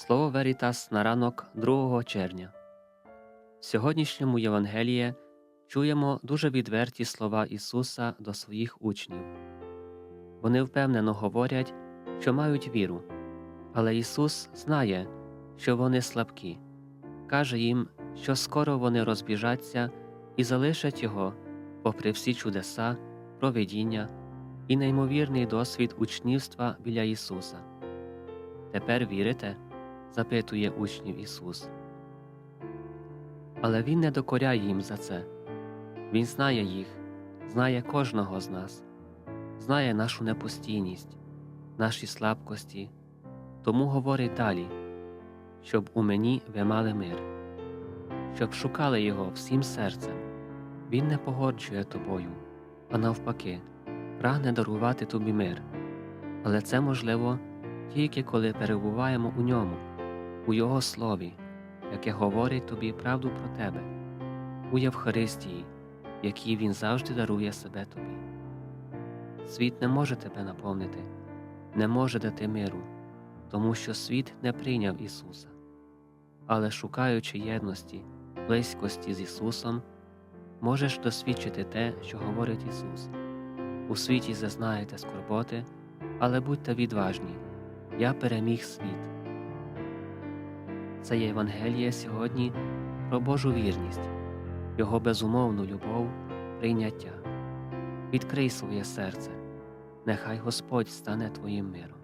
Слово Верітас на ранок 2 червня. В сьогоднішньому Євангелії чуємо дуже відверті слова Ісуса до своїх учнів. Вони впевнено говорять, що мають віру, але Ісус знає, що вони слабкі, каже їм, що скоро вони розбіжаться і залишать Його, попри всі чудеса, провидіння і неймовірний досвід учнівства біля Ісуса. Тепер вірите? Запитує учнів Ісус. Але Він не докоряє їм за це. Він знає їх, знає кожного з нас, знає нашу непостійність, наші слабкості, тому говорить далі, щоб у мені ви мали мир, щоб шукали його всім серцем. Він не погоджує тобою, а навпаки, прагне дарувати тобі мир. Але це можливо тільки коли перебуваємо у ньому, у Його слові, яке говорить тобі правду про тебе, у Євхаристії, якій Він завжди дарує себе тобі. Світ не може тебе наповнити, не може дати миру, тому що світ не прийняв Ісуса. Але шукаючи єдності, близькості з Ісусом, можеш досвідчити те, що говорить Ісус. У світі зазнаєте скорботи, але будьте відважні. Я переміг світ. Це є Євангеліє сьогодні про Божу вірність, Його безумовну любов, прийняття. Відкрий своє серце, нехай Господь стане твоїм миром.